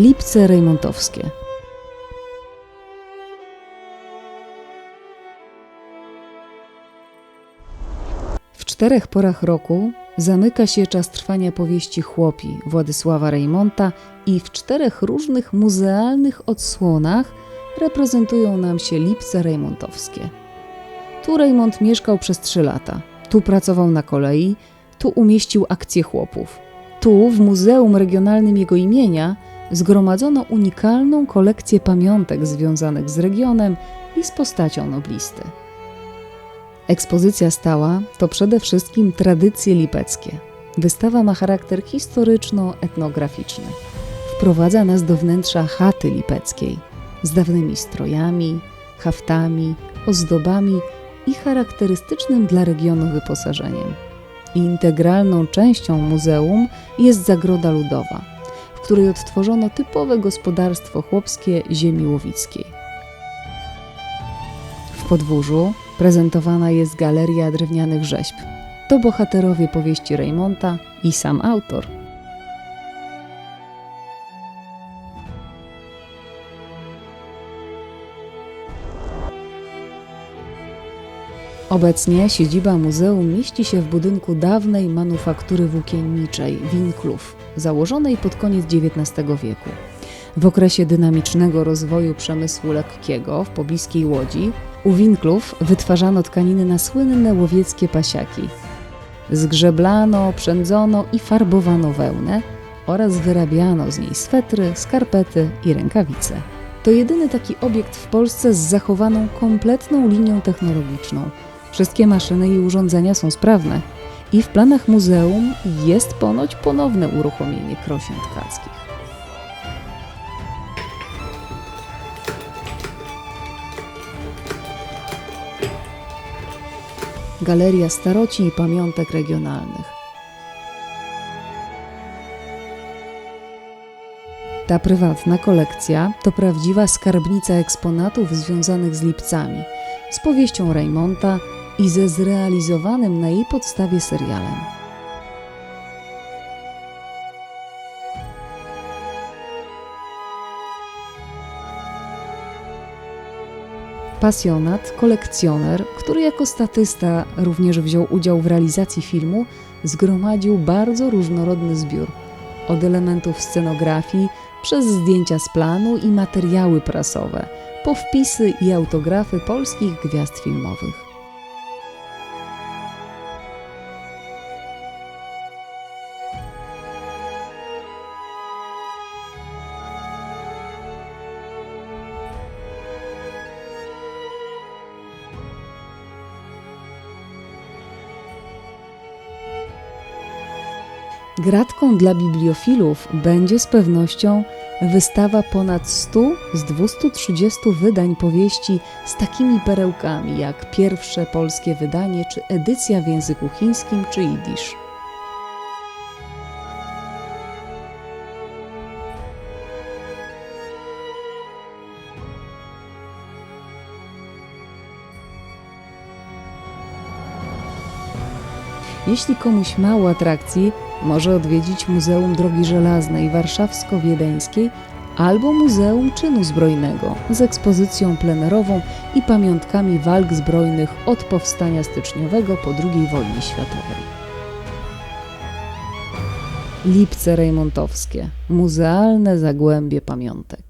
Lipce Rejmontowskie. W czterech porach roku zamyka się czas trwania powieści Chłopi Władysława Rejmonta i w czterech różnych muzealnych odsłonach reprezentują nam się Lipce Rejmontowskie. Tu Rejmont mieszkał przez trzy lata, tu pracował na kolei, tu umieścił akcję chłopów. Tu, w Muzeum Regionalnym jego imienia, zgromadzono unikalną kolekcję pamiątek związanych z regionem i z postacią noblisty. Ekspozycja stała to przede wszystkim tradycje lipeckie. Wystawa ma charakter historyczno-etnograficzny. Wprowadza nas do wnętrza chaty lipeckiej z dawnymi strojami, haftami, ozdobami i charakterystycznym dla regionu wyposażeniem. Integralną częścią muzeum jest zagroda ludowa, w której odtworzono typowe gospodarstwo chłopskie ziemi łowickiej. W podwórzu prezentowana jest galeria drewnianych rzeźb. To bohaterowie powieści Rejmonta i sam autor. Obecnie siedziba muzeum mieści się w budynku dawnej manufaktury włókienniczej Winklów, założonej pod koniec XIX wieku. W okresie dynamicznego rozwoju przemysłu lekkiego w pobliskiej Łodzi u Winklów wytwarzano tkaniny na słynne łowieckie pasiaki. Zgrzeblano, przędzono i farbowano wełnę oraz wyrabiano z niej swetry, skarpety i rękawice. To jedyny taki obiekt w Polsce z zachowaną kompletną linią technologiczną. Wszystkie maszyny i urządzenia są sprawne i w planach muzeum jest ponoć ponowne uruchomienie krosin tkackich. Galeria Staroci i Pamiątek Regionalnych. Ta prywatna kolekcja to prawdziwa skarbnica eksponatów związanych z Lipcami, z powieścią Rejmonta i ze zrealizowanym na jej podstawie serialem. Pasjonat, kolekcjoner, który jako statysta również wziął udział w realizacji filmu, zgromadził bardzo różnorodny zbiór. Od elementów scenografii, przez zdjęcia z planu i materiały prasowe, po wpisy i autografy polskich gwiazd filmowych. Gratką dla bibliofilów będzie z pewnością wystawa ponad 100 z 230 wydań powieści z takimi perełkami jak pierwsze polskie wydanie, czy edycja w języku chińskim, czy jidysz. Jeśli komuś mało atrakcji, może odwiedzić Muzeum Drogi Żelaznej Warszawsko-Wiedeńskiej albo Muzeum Czynu Zbrojnego z ekspozycją plenerową i pamiątkami walk zbrojnych od powstania styczniowego po II wojnie światowej. Lipce Rejmontowskie Muzealne Zagłębie Pamiątek